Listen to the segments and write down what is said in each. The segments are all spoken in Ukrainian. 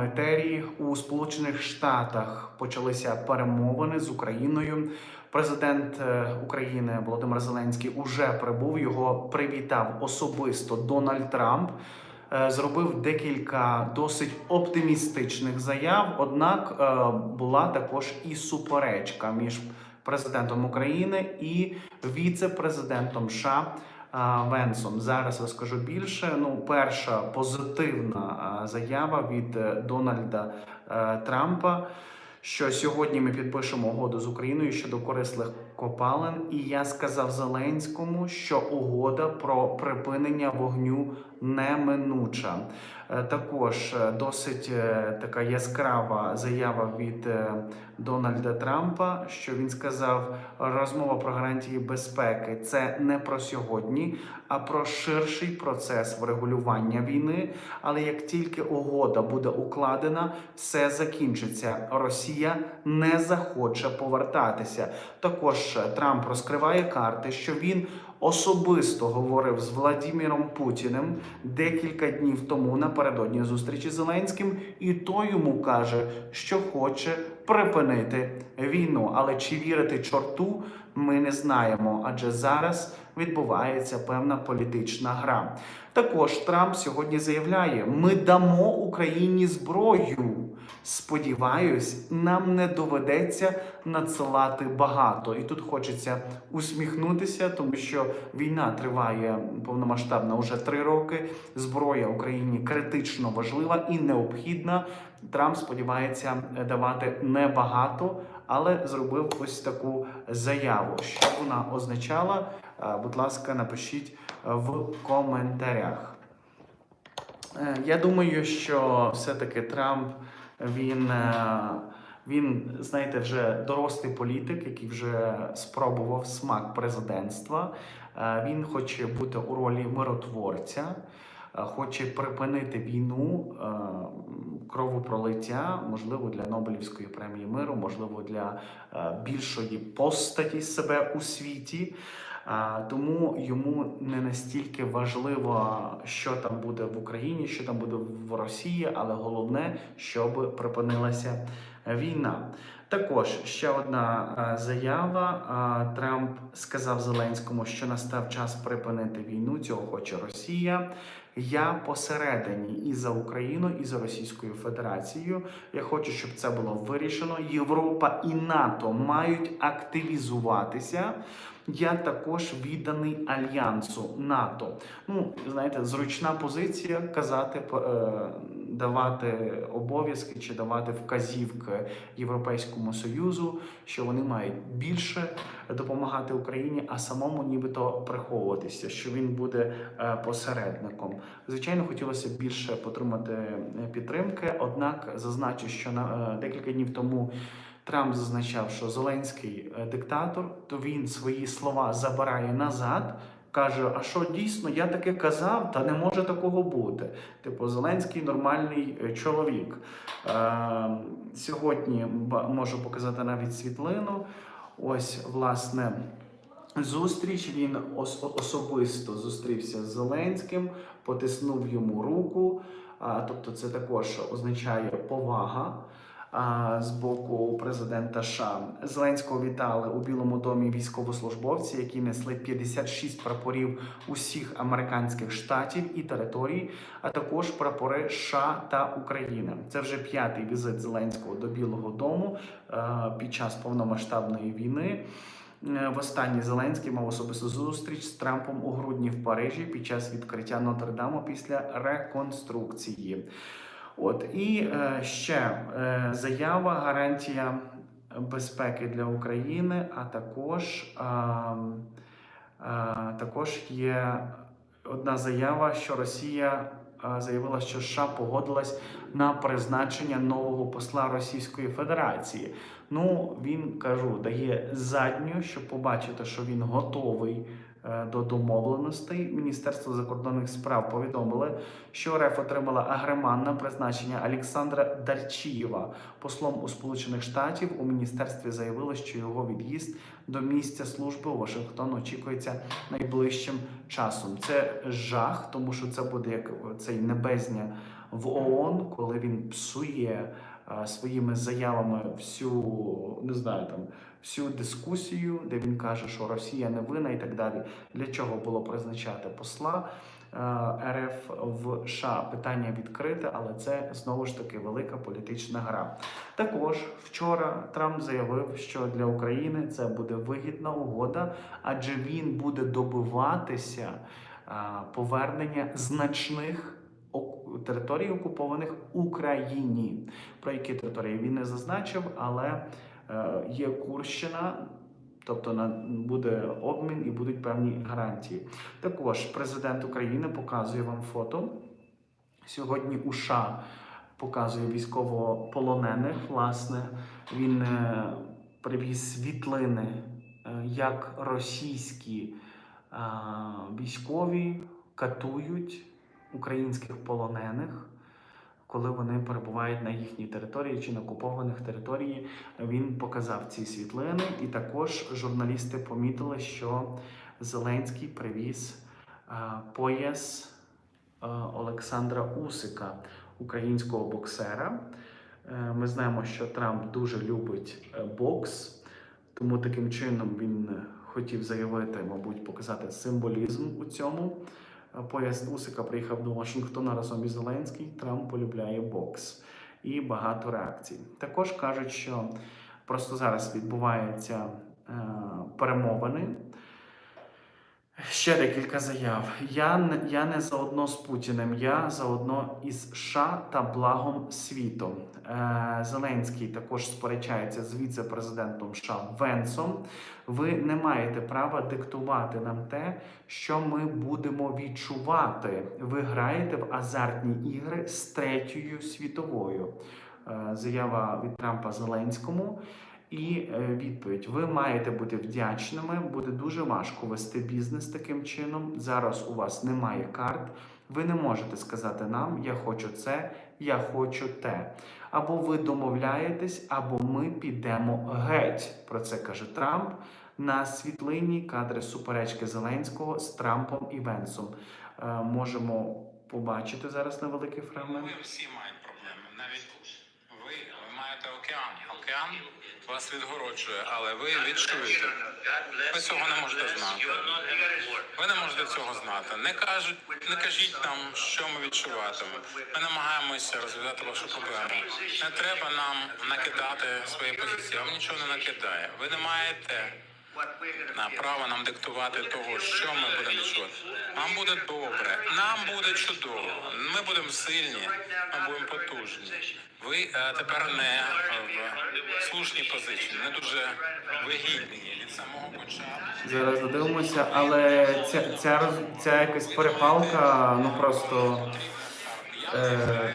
етері у Сполучених Штатах почалися перемовини з Україною. Президент е, України Володимир Зеленський уже прибув. Його привітав особисто Дональд Трамп. Е, Зробив декілька досить оптимістичних заяв. Однак е, була також і суперечка між президентом України і віце-президентом США Венсом. Зараз розкажу більше. Ну, перша позитивна заява від е, Дональда е, Трампа. Що сьогодні ми підпишемо угоду з Україною щодо корисних копалин, і я сказав Зеленському, що угода про припинення вогню неминуча. Е, Також е, досить е, така яскрава заява від Дональда Трампа, що він сказав, розмова про гарантії безпеки це не про сьогодні, а про ширший процес врегулювання війни. Але як тільки угода буде укладена, все закінчиться. Росія не захоче повертатися. Також Трамп розкриває карти, що він особисто говорив з Владіміром Путіним декілька днів тому напередодні зустрічі з Зеленським, і той йому каже, що хоче припинити війну. Але чи вірити чорту, ми не знаємо, адже зараз відбувається певна політична гра. Також Трамп сьогодні заявляє: ми дамо Україні зброю. Сподіваюсь, нам не доведеться надсилати багато. І тут хочеться усміхнутися, тому що війна триває повномасштабна уже три роки. Зброя Україні критично важлива і необхідна. Трамп сподівається давати небагато, але зробив ось таку заяву. Що вона означала? Е, Будь ласка, напишіть е, в коментарях. Е, Я думаю, що все-таки Трамп він, він, знаєте, вже дорослий політик, який вже спробував смак президентства. Він хоче бути у ролі миротворця, хоче припинити війну, кровопролиття, можливо, для Нобелівської премії миру, можливо, для більшої постаті себе у світі. Тому йому не настільки важливо, що там буде в Україні, що там буде в Росії, але головне, щоб припинилася війна. Також ще одна заява. Трамп сказав Зеленському, що настав час припинити війну. Цього хоче Росія. Я посередині і за Україну, і за Російською Федерацією. Я хочу, щоб це було вирішено. Європа і НАТО мають активізуватися. Я також відданий альянсу НАТО. Ну, знаєте, зручна позиція казати, е, давати обов'язки чи давати вказівки Європейському Союзу, що вони мають більше допомагати Україні, а самому нібито приховуватися, що він буде е, посередником. Звичайно, хотілося б більше потримати е, підтримки. Однак зазначу, що на е, декілька днів тому. Трамп зазначав, що Зеленський диктатор, то він свої слова забирає назад. Каже, а що дійсно я таке казав, та не може такого бути. Типу, Зеленський нормальний е, чоловік. Е, сьогодні можу показати навіть світлину. Ось, власне, зустріч. Він ос- особисто зустрівся з Зеленським, потиснув йому руку. А, тобто, це також означає повага з боку президента США. Зеленського вітали у Білому домі військовослужбовці, які несли 56 прапорів усіх американських штатів і територій, а також прапори США та України. Це вже п'ятий візит Зеленського до Білого Дому е, під час повномасштабної війни. Е, Востаннє Зеленський мав особисту зустріч з Трампом у грудні в Парижі під час відкриття Нотр-Даму після реконструкції. От і е, ще е, заява, гарантія безпеки для України, а також, а, а, також є одна заява, що Росія а, заявила, що США погодилась на призначення нового посла Російської Федерації. Ну, він кажу, дає задню, щоб побачити, що він готовий е, до домовленостей. Міністерство закордонних справ повідомило, що РФ отримала агреман на призначення Олександра Дарчієва послом у Сполучених Штатів. У міністерстві заявили, що його від'їзд до місця служби у Вашингтон очікується найближчим часом. Це жах, тому що це буде як цей небезня в ООН, коли він псує е, своїми заявами всю не знаю там всю дискусію, де він каже, що Росія не винна і так далі. Для чого було призначати посла е, РФ в США? Питання відкрите, але це знову ж таки велика політична гра. Також вчора Трамп заявив, що для України це буде вигідна угода, адже він буде добиватися повернення значних територій, окупованих Україні. Про які території він не зазначив, але е, є Курщина. Тобто буде обмін і будуть певні гарантії. Також президент України показує вам фото. Сьогодні у США показує військовополонених. Власне, він е, привіз світлини, е, як російські військові катують українських полонених, коли вони перебувають на їхній території чи на окупованих території. Він показав ці світлини, і також журналісти помітили, що Зеленський привіз е, пояс е, Олександра Усика, українського боксера. Е, Ми знаємо, що Трамп дуже любить бокс, тому таким чином він хотів заявити, мабуть, показати символізм у цьому. Е, Пояс Усика приїхав до Вашингтона разом із Зеленським. Трамп полюбляє бокс і багато реакцій. Також кажуть, що просто зараз відбуваються е, перемовини. Ще декілька заяв. Я я не заодно з Путіним, я заодно із США та благом світу. Е, Зеленський також сперечається з віце-президентом США Венсом. Ви не маєте права диктувати нам те, що ми будемо відчувати. Ви граєте в азартні ігри з третьою світовою. Е, Заява від Трампа Зеленському. І е, відповідь: ви маєте бути вдячними. Буде дуже важко вести бізнес таким чином. Зараз у вас немає карт. Ви не можете сказати нам, я хочу це, я хочу те. Або ви домовляєтесь, або ми підемо геть. Про це каже Трамп на світлині кадри суперечки Зеленського з Трампом і Венсом. Е, можемо побачити зараз невеликий фрагмент. Ви всі мають проблеми. Навіть ви, ви маєте океан. Океан вас відгороджує, але ви відчуєте. Ви цього не можете знати. Ви не можете цього знати. Не кажуть, не кажіть нам, що ми відчуватимемо. Ми намагаємося розв'язати вашу проблему. Не треба нам накидати свої позиції. Вам нічого не накидає. Ви не маєте на право нам диктувати того, що ми будемо відчувати. Нам буде добре, нам буде чудово. Ми будемо сильні, ми будемо потужні. Ви е, тепер не в слушній позиції, не дуже вигідні від самого початку. Зараз додивимося, але ця, ця, ця якась перепалка, ну просто е,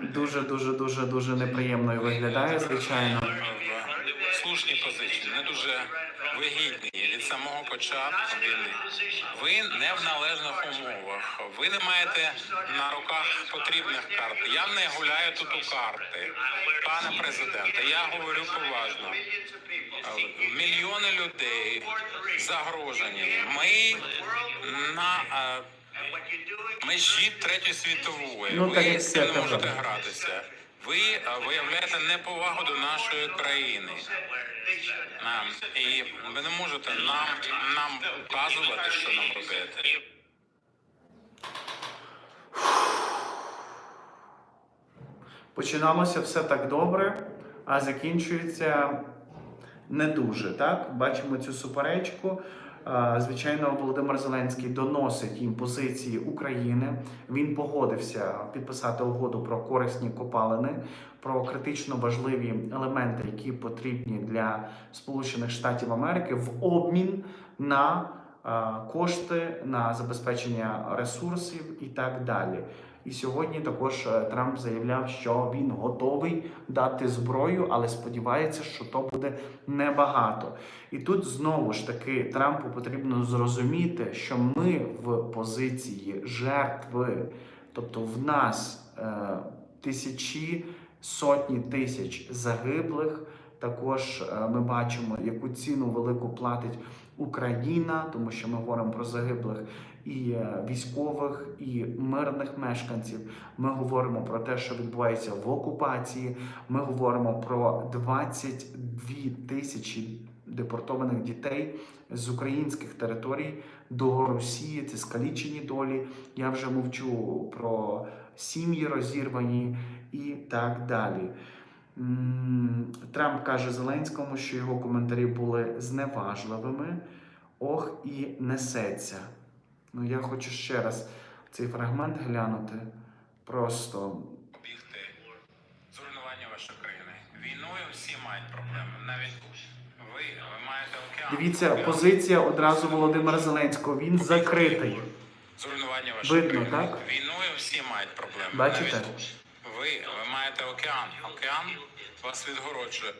дуже, дуже, дуже, дуже неприємною виглядає, звичайно. Не дуже вигідні від самого початку війни. Ви не в належних умовах. Ви не маєте на руках потрібних карт. Я не гуляю тут у карти, пане президенте. Я говорю поважно. Мільйони людей загрожені. Ми на е, межі третьої світової. Ну, ви не можете гратися. Ви виявляєте неповагу до нашої країни. І ви не можете нам нам указувати, що нам робити. Починалося все так добре, а закінчується не дуже. Так, бачимо цю суперечку. Звичайно, Володимир Зеленський доносить їм позиції України. Він погодився підписати угоду про корисні копалини, про критично важливі елементи, які потрібні для Сполучених Штатів Америки в обмін на кошти на забезпечення ресурсів і так далі. І сьогодні також е, Трамп заявляв, що він готовий дати зброю, але сподівається, що то буде небагато. І тут знову ж таки Трампу потрібно зрозуміти, що ми в позиції жертви, тобто в нас е, тисячі, сотні тисяч загиблих. Також е, ми бачимо, яку ціну велику платить Україна, тому що ми говоримо про загиблих, і е, військових, і мирних мешканців. Ми говоримо про те, що відбувається в окупації. Ми говоримо про 22 тисячі депортованих дітей з українських територій до Росії. Це скалічені долі. Я вже мовчу про сім'ї розірвані і так далі. Трамп каже Зеленському, що його коментарі були зневажливими. Ох, і несеться. Ну, я хочу ще раз цей фрагмент глянути. Просто Бігти зруйнування вашої країни. Війною всі мають проблеми. Навіть ви, ви маєте океан. дивіться, позиція одразу Володимира Зеленського. Він закритий. Зруйнування вашої Видно, країни. так? Війною всі мають проблеми. Бачите? Навіть маєте океан. Океан вас відгороджує.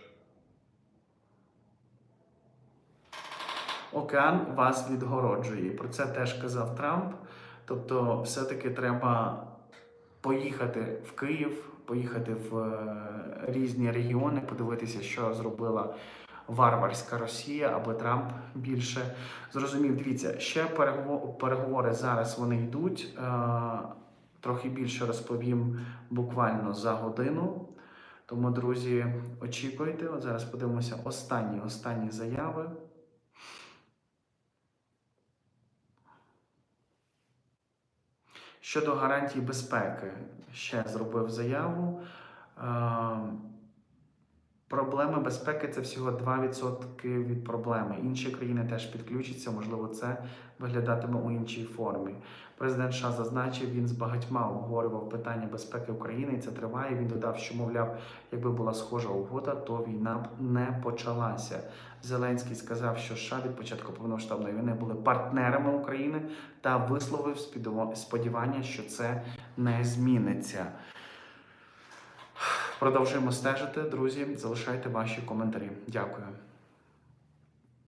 Океан вас відгороджує. Про це теж казав Трамп. Тобто, все-таки треба поїхати в Київ, поїхати в е, різні регіони, подивитися, що зробила варварська Росія, аби Трамп більше зрозумів. Дивіться, ще переговори зараз вони йдуть. Трохи більше розповім буквально за годину. Тому, друзі, очікуйте. От зараз подивимося останні останні заяви. Щодо гарантій безпеки, ще зробив заяву. Проблеми безпеки це всього 2% від проблеми. Інші країни теж підключаться, можливо, це виглядатиме у іншій формі. Президент США зазначив, він з багатьма обговорював питання безпеки України, і це триває. Він додав, що, мовляв, якби була схожа угода, то війна б не почалася. Зеленський сказав, що США від початку повномасштабної війни були партнерами України та висловив сподівання, що це не зміниться. Продовжуємо стежити, друзі. Залишайте ваші коментарі. Дякую.